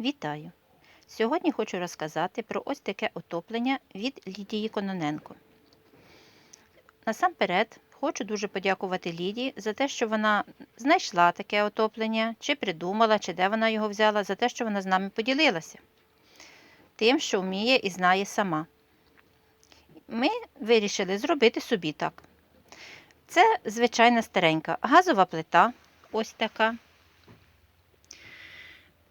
Вітаю! Сьогодні хочу розказати про ось таке отоплення від Лідії Кононенко. Насамперед, хочу дуже подякувати Лідії за те, що вона знайшла таке отоплення, чи придумала, чи де вона його взяла, за те, що вона з нами поділилася тим, що вміє і знає сама. Ми вирішили зробити собі так. Це звичайна старенька газова плита, ось така.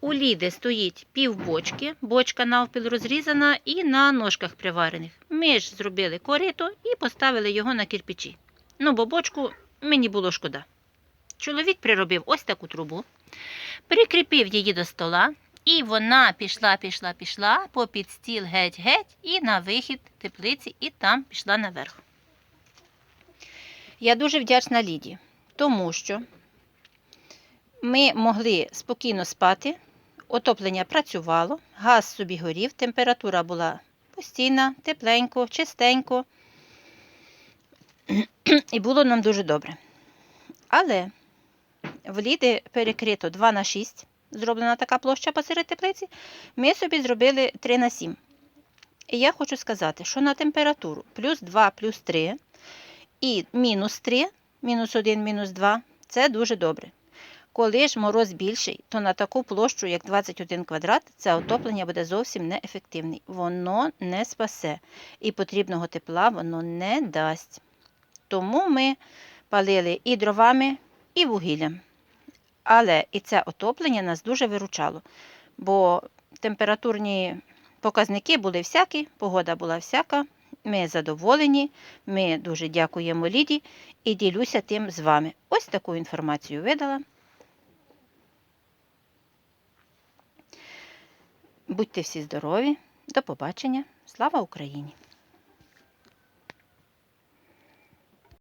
У Ліди стоїть пів бочки, бочка навпіл розрізана і на ножках приварених. Ми ж зробили корито і поставили його на кирпичі. Ну, бо бочку мені було шкода. Чоловік приробив ось таку трубу, прикріпив її до стола, і вона пішла, пішла, пішла попід стіл геть-геть і на вихід теплиці, і там пішла наверх. Я дуже вдячна Ліді, тому що ми могли спокійно спати, отоплення працювало, газ собі горів, температура була постійна, тепленько, чистенько. І було нам дуже добре. Але в Ліди перекрито 2 на 6, зроблена така площа посеред теплиці, ми собі зробили 3 на 7. І я хочу сказати, що на температуру плюс 2, плюс 3 і мінус 3, мінус 1, мінус 2 це дуже добре. Коли ж мороз більший, то на таку площу, як 21 квадрат, це отоплення буде зовсім неефективний. Воно не спасе і потрібного тепла воно не дасть. Тому ми палили і дровами, і вугіллям. Але і це отоплення нас дуже виручало, бо температурні показники були всякі, погода була всяка. Ми задоволені, ми дуже дякуємо Ліді і ділюся тим з вами. Ось таку інформацію видала. Будьте всі здорові, до побачення. Слава Україні!